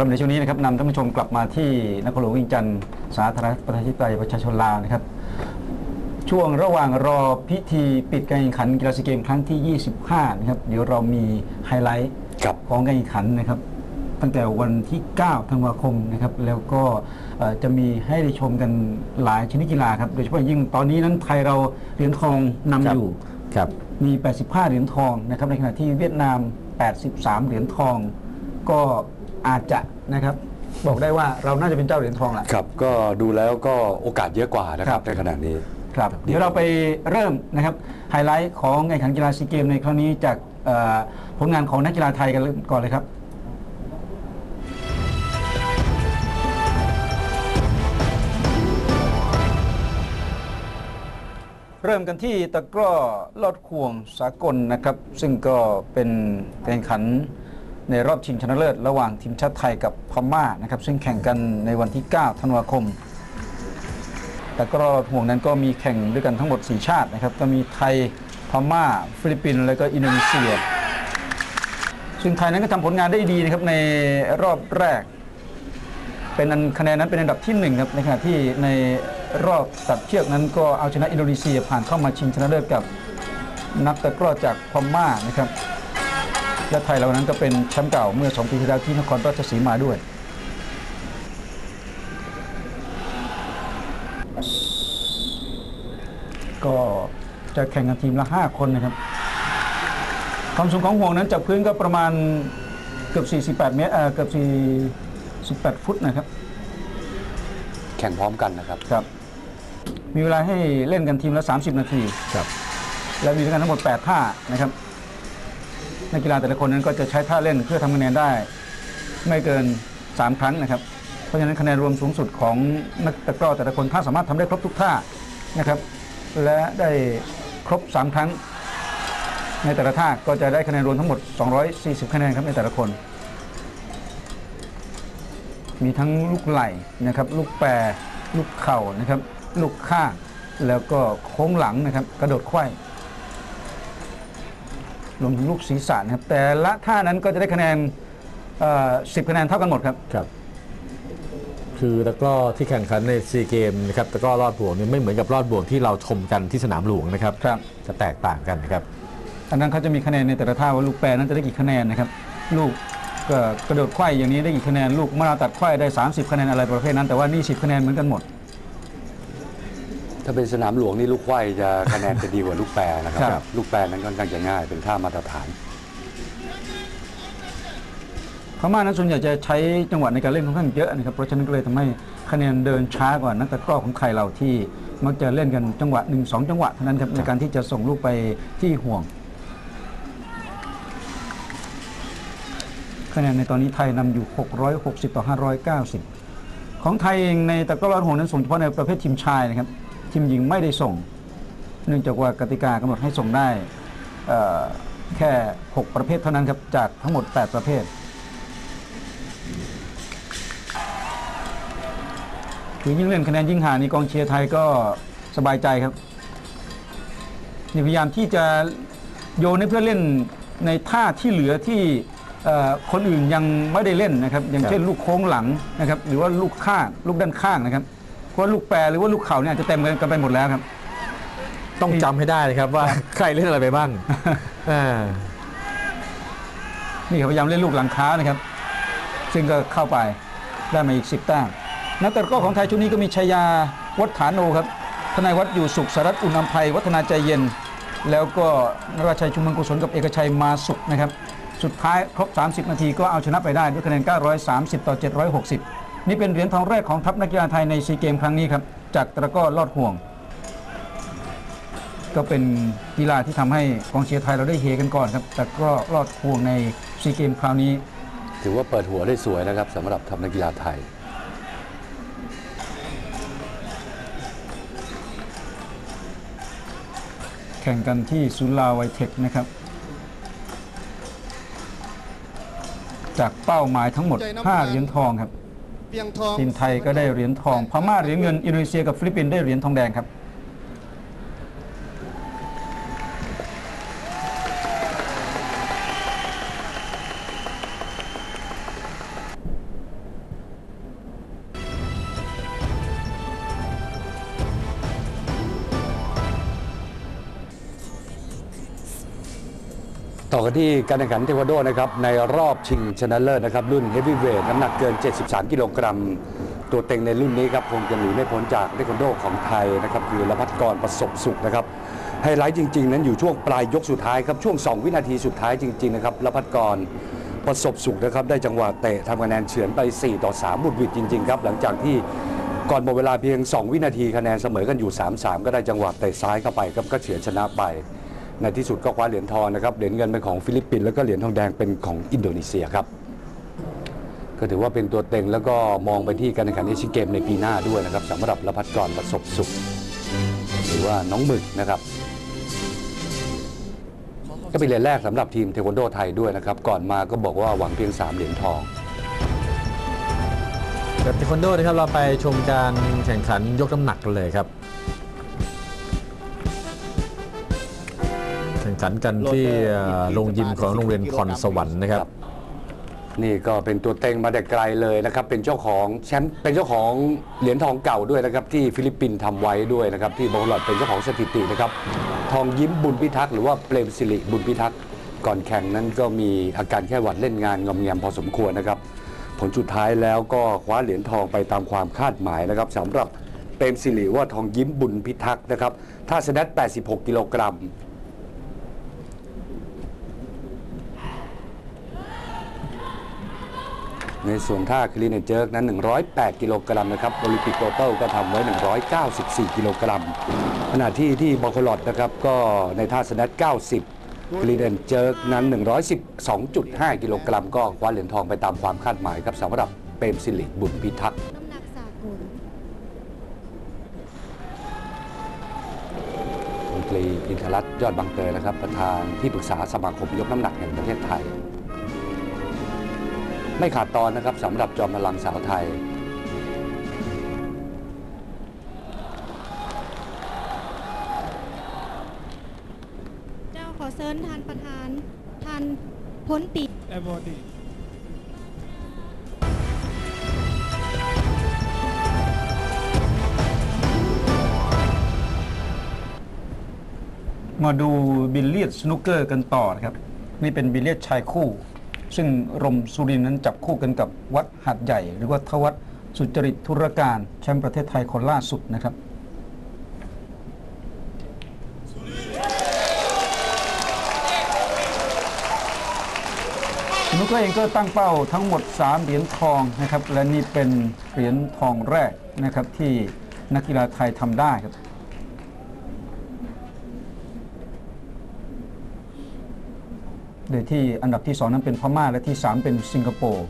ครับในช่วงนี้นะครับนำท่านผู้ชมกลับมาที่นครหลวงวิงจันทร์สาธารณรัฐประชาธิปไตยประชาชนลาวนะครับ ช่วงระหว่างรอพิธีปิดการแข่งขันกีฬาซีเกมครั้งที่ 25 นะครับ เดี๋ยวเรามีไฮไลท์ครับของการแข่งขันนะครับ ตั้งแต่วันที่ 9 ธันวาคมนะครับ แล้วก็เอ่อจะมีให้ได้ชมกันหลายชนิดกีฬาครับ โดยเฉพาะยิ่งตอนนี้นั้นไทยเราเหรียญทองนำครับอยู่ครับมี 85 เหรียญทองนะครับ ในขณะที่เวียดนาม 83 เหรียญทอง ก็ อาจจะนะครับบอกได้ว่าเราน่าจะเป็นเจ้าเหรียญทองแหละครับ ก็ดูแล้วก็โอกาสเยอะกว่านะคครัรับบในขณะนี้ครับเดี๋ยวเราไปเริ่มนะครับไฮไลท์ของการแข่งขันกีฬาซีเกมในครั้งนี้จากเอ่อผลงานของนักกีฬาไทยกันก่อนเลยครับเริ่มกันที่ตะกร้อลอดควงสากลนะครับ ซึ่งก็เป็นการแข่งขัน ในรอบชิงชนะเลิศระหว่างทีมชาติไทยกับพม่านะครับซึ่งแข่งกันในวันที่ 9 ธันวาคม แต่ก็ห่วงนั้นก็มีแข่งด้วยกันทั้งหมด 4 ชาตินะครับก็มีไทยพม่า ฟิลิปปินส์แล้วก็อินโดนีเซีย ซึ่งไทยนั้นก็ทำผลงานได้ดีนะครับในรอบแรก เป็นอันคะแนนนั้นเป็นอันดับที่หนึ่งครับในขณะที่ในรอบตัดเชือกนั้นก็เอาชนะอินโดนีเซียผ่านเข้ามาชิงชนะเลิศกับนักตะกร้อจากพม่านะครับ และไทยเรานั้นก็เป็นแชมป์เก่าเมื่อสองปีที่แล้วที่นครราชสีมาด้วย ก็จะแข่งกันทีมละ 5 คนนะครับ ความสูงของห่วงนั้นจากพื้นก็ประมาณเกือบ48 เมตรเอ่อเกือบ48 ฟุตนะครับ แข่งพร้อมกันนะครับครับ มีเวลาให้เล่นกันทีมละ 30 นาทีครับและมีด้วยกันทั้งหมด 8 ท่านะครับ นักกีฬาแต่ละคนนั้นก็จะใช้ท่าเล่นเพื่อทำคะแนนได้ ไม่เกิน 3 ครั้งนะครับ เพราะฉะนั้นคะแนนรวมสูงสุดของนักตะกร้อแต่ละคนถ้าสามารถทำได้ครบทุกท่านะครับ และได้ครบ 3 ครั้ง ในแต่ละท่าก็จะได้คะแนนรวมทั้งหมด 240 คะแนนครับในแต่ละคน มีทั้งลูกไหลนะครับ ลูกแปรลูกเข่านะครับ ลูกข้างแล้วก็โค้งหลังนะครับ กระโดดไขว้ รวมถึงลูกศีรษะนะครับ แต่ละท่านั้นก็จะได้คะแนนเอ่อ10คะแนนเท่ากันหมดครับครับ คือตะกร้อที่แข่งขันในซีเกมนะครับตะกร้อรอดบ่วงนี่ไม่เหมือนกับรอดบ่วงที่เราชมกันที่สนามหลวงนะครับครับจะแตกต่างกันนะครับอันนั้นเขาจะมีคะแนนในแต่ละท่าว่าลูกแปรนั้นจะได้กี่คะแนนนะครับ ลูกก็กระโดดไขว้อย่างนี้ได้กี่คะแนน ลูกมะนาวตัดไขว้ได้ 30 คะแนนอะไรประเภทนั้นแต่ว่านี่10คะแนนเหมือนกันหมด ถ้าเป็นสนามหลวงนี่ลูกไขว้จะคะแนนจะดีกว่าลูกแปรนะครับ ครับ ลูกแปรนั้นค่อนข้างจะง่ายเป็นท่ามาตรฐาน พม่านั้นส่วนใหญ่จะใช้จังหวะในการเล่นค่อนข้างเยอะนะครับเพราะฉะนั้นก็เลยทำให้คะแนนเดินช้ากว่านักตะกร้อของไทยเราที่มักจะเล่นกันจังหวะ1 2จังหวะเท่านั้นครับในการที่จะส่งลูกไปที่ห่วง คะแนนในตอนนี้ไทยนำอยู่ 660 ต่อ 590 ของไทยเองในตะกร้อรอดห่วงนั้นส่งเฉพาะในประเภททีมชายนะครับ ทีมหญิงไม่ได้ส่ง เนื่องจากว่ากติกากำหนดให้ส่งได้เอ่อแค่ 6 ประเภทเท่านั้นครับจากทั้งหมด 8 ประเภทคือยิ่งเล่นคะแนนยิ่งห่างนี่กองเชียร์ไทยก็สบายใจครับนี่พยายามที่จะโยนให้เพื่อนเล่นในท่าที่เหลือที่เอ่อคนอื่นยังไม่ได้เล่นนะครับ อย่างเช่นลูกโค้งหลังนะครับ หรือว่าลูกข้างลูกด้านข้างนะครับเพ ราะว่าลูกแปรหรือว่าลูกเข่าเนี่ยอาจจะเต็มกันไปหมดแล้วครับ ต้องจำให้ได้นะครับว่าใครเล่นอะไรไปบ้างอ่านี่ครับพยายามเล่นลูกหลังค้านะครับ ซึ่งก็เข้าไปได้มาอีก 10แต้มนักตะกร้อของไทยชุดนี้ก็มีชายาวัฒฐานโนครับทนายวัดอยู่สุขสารัตอุ่นอำไพวัฒนาใจเย็น แล้วก็นราชัยชุมพลกุศลกับเอกชัยมาสุขนะครับ สุดท้ายครบ 30 นาทีก็เอาชนะไปได้ด้วยคะแนน 930 ต่อ 760 นี่เป็นเหรียญทองแรกของทัพนักกีฬาไทยในซีเกมครั้งนี้ครับจากตะกร้อลอดห่วง ก็เป็นกีฬาที่ทำให้กองเชียร์ไทยเราได้เฮกันก่อนครับแต่ก็รอดห่วงในซีเกมคราวนี้ ถือว่าเปิดหัวได้สวยนะครับสำหรับทัพนักกีฬาไทยแข่งกันที่สุลาไวเทคนะครับ จากเป้าหมายทั้งหมด 5 เหรียญทองครับเปียงทอง ทีมไทยก็ได้เหรียญทองพม่าเหรียญเงินอินโดนีเซียกับฟิลิปปินส์ได้เหรียญทองแดงครับ ต่อกันที่การแข่งขันเทควันโดนะครับในรอบชิงชนะเลิศนะครับรุ่นเฮฟวีเวทน้ำหนักเกิน 73 กิโลกรัม ตัวเต็งในรุ่นนี้ครับคงจะหนีไม่พ้นจากเทควันโดของไทยนะครับคือรพัฒกรประสบสุขนะครับไฮไลท์จริง ๆ นั้นอยู่ช่วงปลายยกสุดท้ายครับช่วง 2 วินาทีสุดท้ายจริงๆนะครับรพัฒกรประสบสุขนะครับได้จังหวะเตะทำคะแนนเฉือนไป 4 ต่อ3บุดหวิดจริงๆครับหลังจากที่ก่อนหมดเวลาเพียง 2 วินาทีคะแนนเสมอกันอยู่ 3-3 ก็ได้จังหวะเตะซ้ายเข้าไปครับก็เฉือนชนะไป ในที่สุดก็คว้าเหรียญทองนะครับเหรียญเงินเป็นของฟิลิปปินส์แล้วก็เหรียญทองแดงเป็นของอินโดนีเซียครับก็ถือว่าเป็นตัวเต็งแล้วก็มองไปที่การแข่งขันเอเชียนเกมในปีหน้าด้วยนะครับสำหรับรพัฒกรประสบสุข หรือว่าน้องหมึกนะครับ ก็เป็นเหรียญแรกสำหรับทีมเทควันโดไทยด้วยนะครับ ก่อนมาก็บอกว่าหวังเพียง 3 เหรียญทองแบบเทควันโดนะครับเราไปชมการแข่งขันยกน้ำหนักกันเลยครับ ข่งขันกันที่เอ่อโรงยิมของโรงเรียนพรสวรรค์นะครับ นี่ก็เป็นตัวเต็งมาแต่ไกลเลยนะครับ เป็นเจ้าของแชมป์เป็นเจ้าของเหรียญทองเก่าด้วยนะครับ ที่ฟิลิปปินส์ทำไว้ด้วยนะครับ ที่บอลลอดเป็นเจ้าของสถิตินะครับ ทองยิ้มบุญพิทักษ์หรือว่าเปรมสิริบุญพิทักษ์ก่อนแข่งนั้นก็มีอาการแค่หวัดเล่นงานงอมแงมพอสมควรนะครับ ผลสุดท้ายแล้วก็คว้าเหรียญทองไปตามความคาดหมายนะครับสำหรับเปรมสิริว่าทองยิ้มบุญพิทักษ์นะครับท่าสแนต86 กิโลกรัม ในส่วนท่าคลีนเจิร์กนั้น 108 กิโลกรัมนะครับโอลิมปิกโตเติลก็ทำไว้ 194 กิโลกรัมขณะที่ที่บอลคลอดนะครับก็ในท่าสแนต90 คลีนเจิร์กนั้น 112.5 กิโลกรัม ก็คว้าเหรียญทองไปตามความคาดหมายครับสำหรับเปรมสิริบุญพิทักษ์น้ำหนักสากลมนตรีอินทรัตน์ยอดบางเตยนะครับประธานที่ปรึกษาสมาคมยกน้ำหนักแห่งประเทศไทย ไม่ขาดตอนนะครับสำหรับจอมพลังสาวไทย เจ้าขอเชิญทานประธานทานพ้นปี everybody มาดูบิลเลียดสนุกเกอร์กันต่อนะครับ นี่เป็นบิลเลียดชายคู่ ซึ่งรมสุรินนั้นจับคู่กันกับวัดหัดใหญ่ หรือว่าทวัดสุจริตธุรการแชมป์ประเทศไทยคนล่าสุดนะครับนุกเองก็ตั้งเป้าทั้งหมด 3 เหรียญทองนะครับ และนี่เป็นเหรียญทองแรกนะครับที่นักกีฬาไทยทำได้ครับ โดยที่อันดับที่ 2 นั้นเป็นพม่าและที่ 3 เป็นสิงคโปร์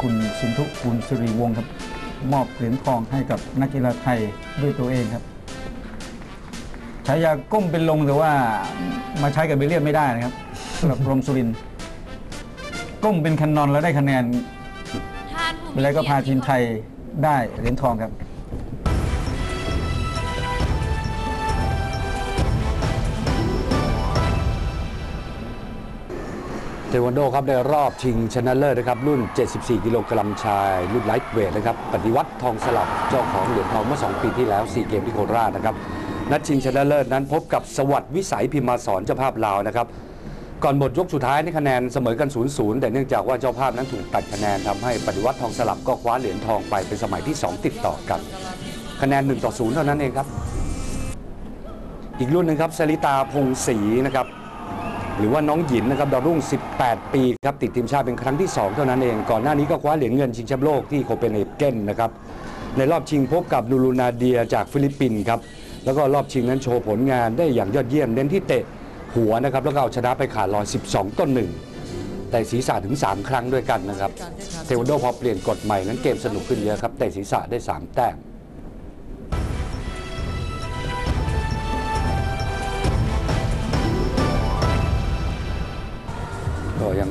คุณสินทุคุณสิริวงศ์ครับมอบเหรียญทองให้กับนักกีฬาไทยด้วยตัวเองครับฉายาก้มเป็นลงแต่ว่ามาใช้กับเบลเลียนไม่ได้นะครับสำหรับรมสุรินทร์ก้มเป็นคันนอนแล้วได้คะแนนทานผู้แล้วก็พาทีมไทยได้เหรียญทองครับ เทควันโดครับในรอบชิงชนะเลิศนะครับรุ่น 74 กิโลกรัมชาย รุ่นไลท์เวทนะครับปฏิวัติทองสลับเจ้าของเหรียญทองเมื่อ 2 ปีที่แล้ว 4 เกมที่โคราชนะครับนัดชิงชนะเลิศนั้นพบกับสวัสดิ์วิสัยพิมาสอนเจ้าภาพลาวนะครับก่อนหมดยกสุดท้ายในคะแนนเสมอกัน 0-0 แต่เนื่องจากว่าเจ้าภาพนั้นถูกตัดคะแนนทำให้ปฏิวัติทองสลับก็คว้าเหรียญทองไปเป็นสมัยที่ 2 ติดต่อกัน คะแนน1ต่อ0เท่านั้นเองครับ อีกรุ่นหนึ่งครับสลิตาพงศรีนะครับ หรือว่าน้องหยินนะครับดาวรุ่ง 18 ปีครับติดทีมชาติเป็นครั้งที่ 2 เท่านั้นเอง ก่อนหน้านี้ก็คว้าเหรียญเงินชิงแชมป์โลกที่โคเปนเฮเกนนะครับในรอบชิงพบกับลูลูนาเดียจากฟิลิปปินส์ครับแล้วก็รอบชิงนั้นโชว์ผลงานได้อย่างยอดเยี่ยมเน้นที่เตะหัวนะครับแล้วก็เอาชนะไปขาดลอย 12 ต้นหนึ่งแต่ศีรษะถึง 3 ครั้งด้วยกันนะครับเทควันโดพอเปลี่ยนกฎใหม่นั้นเกมสนุกขึ้นเยอะครับเตะศีรษะได้ 3 แต้ม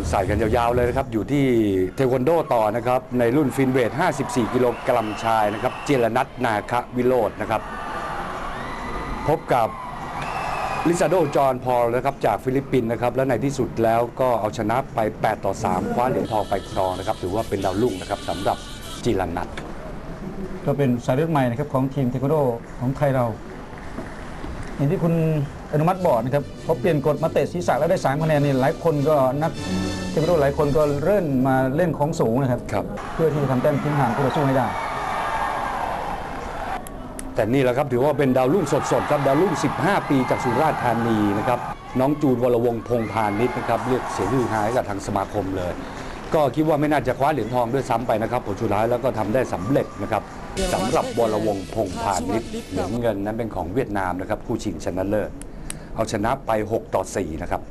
ใส่กันยาวๆเลยนะครับ อยู่ที่เทควันโดต่อนะครับ ในรุ่นฟินเวท 54 กิโลกรัมชายนะครับ เจรนัทนาคะวิโรจน์นะครับ พบกับลิซาโดจอห์นพอลนะครับจากฟิลิปปินส์นะครับ และในที่สุดแล้วก็เอาชนะไป 8 ต่อ 3 คว้าเหรียญทองไปครองนะครับ ถือว่าเป็นดาวรุ่งนะครับสำหรับจิรนัทก็เป็นสายเลือดใหม่นะครับของทีมเทควันโดของไทยเราอย่างที่คุณ อนุมัติบอร์ดนะครับพอเปลี่ยนกฎมาเตะศีรษะแล้วได้สามคะแนนนี่หลายคนก็นักเทควันโดหลายคนก็เริ่มมาเล่นของสูงนะครับ ครับ เพื่อที่จะทำแต้มทิ้งห่างคู่ต่อสู้ให้ได้ แต่นี่แหละครับถือว่าเป็นดาวรุ่งสดๆครับดาวรุ่ง 15 ปีจากสุราษฎร์ธานีนะครับน้องจูนวรวงศ์พงษ์พาณิชย์นะครับเรียกเสียงฮือฮาให้กับทางสมาคมเลย ก็คิดว่าไม่น่าจะคว้าเหรียญทองด้วยซ้ำไปนะครับผลสุดท้ายแล้วก็ทำได้สำเร็จนะครับสำหรับวรวงศ์พงษ์พาณิชย์เหรียญเงินนั้นเป็นของเวียดนามนะครับคู่ชิงชนะเลิศ เอาชนะไป 6 ต่อ 4 นะครับ